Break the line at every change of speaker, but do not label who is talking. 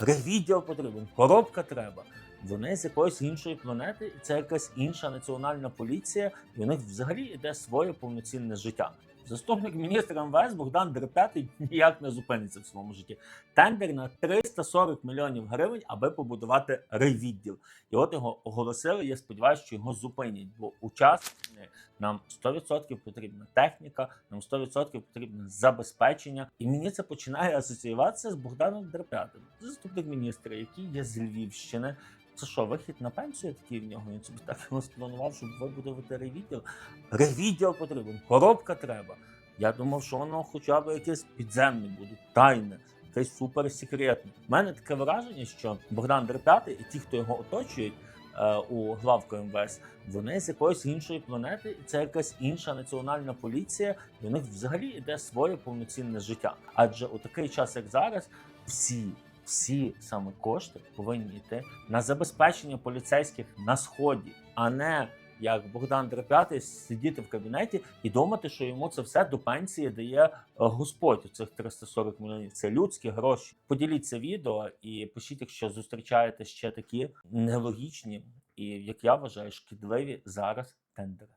Ревідділ потрібен, коробка треба. Вони з якоїсь іншої планети, і це якась інша національна поліція, і у них взагалі йде своє повноцінне життя. Заступник міністра МВС Богдан Дрепятий ніяк не зупиниться в своєму житті. Тендер на 340 мільйонів гривень, аби побудувати райвідділ. І от його оголосили. Я сподіваюся, що його зупинять, бо у час нам 100% потрібна техніка, нам 100% потрібне забезпечення. І мені це починає асоціюватися з Богданом Дрепятим, заступник міністра, який є з Львівщини. Це що, вихід на пенсію такий в нього? Він собі так спланував, щоб вибудувати ревідділ. Ревідділ потрібен, коробка треба. Я думав, що воно хоча б якесь підземне буде, тайне, якесь суперсекретне. У мене таке враження, що Богдан Дрепятий і ті, хто його оточують е, у главку МВС, вони з якоїсь іншої планети, і це якась інша національна поліція, і у них взагалі йде своє повноцінне життя. Адже у такий час, як зараз, всі. Всі саме кошти повинні йти на забезпечення поліцейських на сході, а не як Богдан Дрепятий сидіти в кабінеті і думати, що йому це все до пенсії дає е, Господь. Цих 340 мільйонів. Це людські гроші. Поділіться відео і пишіть, якщо зустрічаєте ще такі нелогічні і, як я вважаю, шкідливі зараз тендери.